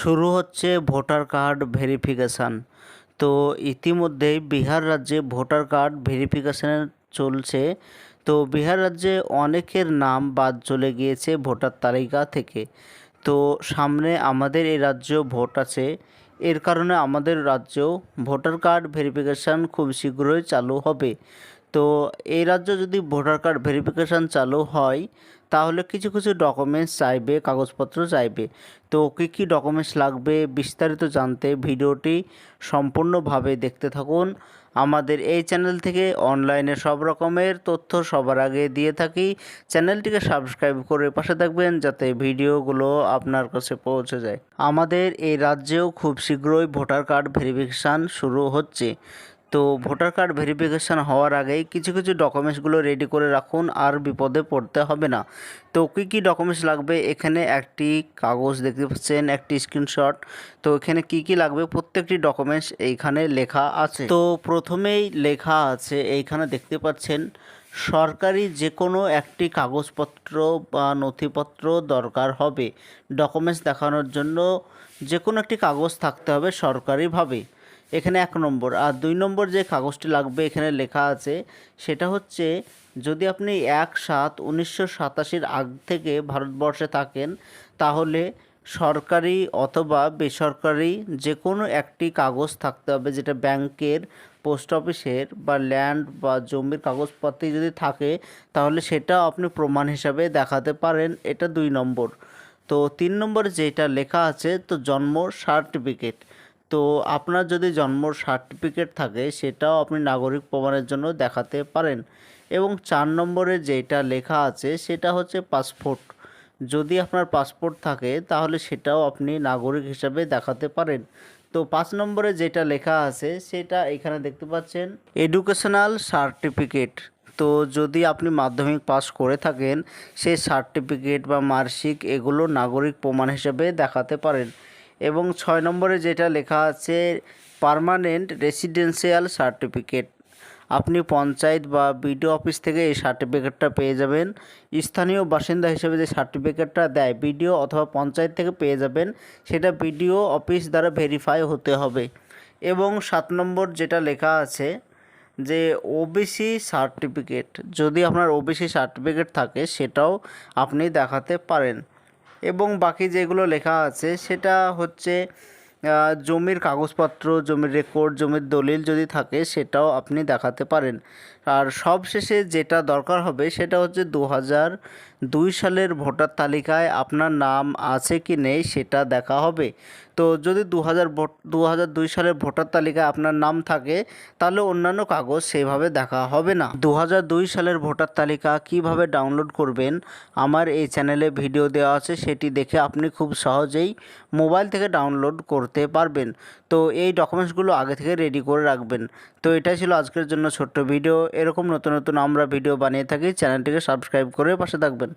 শুরু হচ্ছে voter card verification. তো ইতিমধ্যেই বিহার রাজ্যে ভোটার কার্ড ভেরিফিকেশান চলছে। তো বিহার রাজ্যে অনেকের নাম বাদ চলে গিয়েছে ভোটার তালিকা থেকে। তো সামনে আমাদের এই রাজ্য ভোট আছে। এর কারণে আমাদের রাজ্যেও ভোটার কার্ড ভেরিফিকেশান খুব শীঘ্রই চালু হবে। তো এই রাজ্য যদি ভোটার কার্ড ভেরিফিকেশান চালু হয় তাহলে কিছু কিছু ডকুমেন্টস চাইবে, কাগজপত্র চাইবে। তো কী কী ডকুমেন্টস লাগবে বিস্তারিত জানতে ভিডিওটি সম্পূর্ণভাবে দেখতে থাকুন। আমাদের এই চ্যানেল থেকে অনলাইনে সব রকমের তথ্য সবার আগে দিয়ে থাকি। চ্যানেলটিকে সাবস্ক্রাইব করে পাশে থাকবেন যাতে ভিডিওগুলো আপনার কাছে পৌঁছে যায়। আমাদের এই রাজ্যেও খুব শীঘ্রই ভোটার কার্ড ভেরিফিকেশান শুরু হচ্ছে। তো ভোটার কার্ড ভেরিফিকেশান হওয়ার আগেই কিছু কিছু ডকুমেন্টসগুলো রেডি করে রাখুন, আর বিপদে পড়তে হবে না। তো কী কী ডকুমেন্টস লাগবে? এখানে একটি কাগজ দেখতে পাচ্ছেন, একটি স্ক্রিনশট তো এখানে কি কি লাগবে? প্রত্যেকটি ডকুমেন্টস এইখানে লেখা আছে। তো প্রথমেই লেখা আছে, এইখানে দেখতে পাচ্ছেন, সরকারি যে কোনো একটি কাগজপত্র বা নথিপত্র দরকার হবে। ডকুমেন্টস দেখানোর জন্য যে কোনো একটি কাগজ থাকতে হবে সরকারিভাবে। এখানে এক নম্বর। আর দুই নম্বর যে কাগজটি লাগবে এখানে লেখা আছে, সেটা হচ্ছে, যদি আপনি এক সাত উনিশশো সাতাশির আগ থেকে ভারতবর্ষে থাকেন, তাহলে সরকারি অথবা বেসরকারি যে কোনো একটি কাগজ থাকতে হবে, যেটা ব্যাংকের, পোস্ট অফিসের বা ল্যান্ড বা জমির কাগজপত্র যদি থাকে, তাহলে সেটাও আপনি প্রমাণ হিসাবে দেখাতে পারেন। এটা দুই নম্বর। তো তিন নম্বরে যেটা লেখা আছে, তো জন্ম সার্টিফিকেট। তো আপনার যদি জন্ম সার্টিফিকেট থাকে, সেটাও আপনি নাগরিক প্রমাণের জন্য দেখাতে পারেন। এবং চার নম্বরে যেটা লেখা আছে, সেটা হচ্ছে পাসপোর্ট যদি আপনার পাসপোর্ট থাকে, তাহলে সেটাও আপনি নাগরিক হিসাবে দেখাতে পারেন। তো পাঁচ নম্বরে যেটা লেখা আছে, সেটা এখানে দেখতে পাচ্ছেন এডুকেশনাল সার্টিফিকেট তো যদি আপনি মাধ্যমিক পাস করে থাকেন, সেই সার্টিফিকেট বা মার্কশিট এগুলো নাগরিক প্রমাণ হিসেবে দেখাতে পারেন। এবং ছয় নম্বরে যেটা লেখা আছে, পার্মানেন্ট রেসিডেন্সিয়াল সার্টিফিকেট। আপনি পঞ্চায়েত বা বিডিও অফিস থেকে এই সার্টিফিকেটটা পেয়ে যাবেন। স্থানীয় বাসিন্দা হিসেবে যে সার্টিফিকেটটা দেয়, বিডিও অথবা পঞ্চায়েত থেকে পেয়ে যাবেন, সেটা বিডিও অফিস দ্বারা ভেরিফাই হতে হবে। এবং সাত নম্বর যেটা লেখা আছে যে, ওবিসি সার্টিফিকেট। যদি আপনার ওবিসি সার্টিফিকেট থাকে, সেটাও আপনি দেখাতে পারেন। এবং বাকি যেগুলো লেখা আছে সেটা হচ্ছে জমির কাগজপত্র, জমির রেকর্ড জমির দলিল যদি থাকে, সেটাও আপনি দেখাতে পারেন। আর সবশেষে যেটা দরকার হবে, সেটা হচ্ছে দু হাজার দুই সালের ভোটার তালিকায় আপনার নাম আছে কি নেই, সেটা দেখা হবে। তো যদি দু হাজার দু হাজার দুই সালের ভোটার তালিকায় আপনার নাম থাকে, তাহলে অন্যান্য কাগজ সেভাবে দেখা হবে না। দু হাজার দুই সালের ভোটার তালিকা কীভাবে ডাউনলোড করবেন, আমার এই চ্যানেলে ভিডিও দেওয়া আছে, সেটি দেখে আপনি খুব সহজেই মোবাইল থেকে ডাউনলোড করতে পারবেন। তো এই ডকুমেন্টসগুলো আগে থেকে রেডি করে রাখবেন। তো এটাই ছিল আজকের জন্য ছোট্ট ভিডিও এরকম নতুন নতুন আমরা ভিডিও বানিয়ে থাকি চ্যানেলটিকে সাবস্ক্রাইব করে পাশে থাকবেন।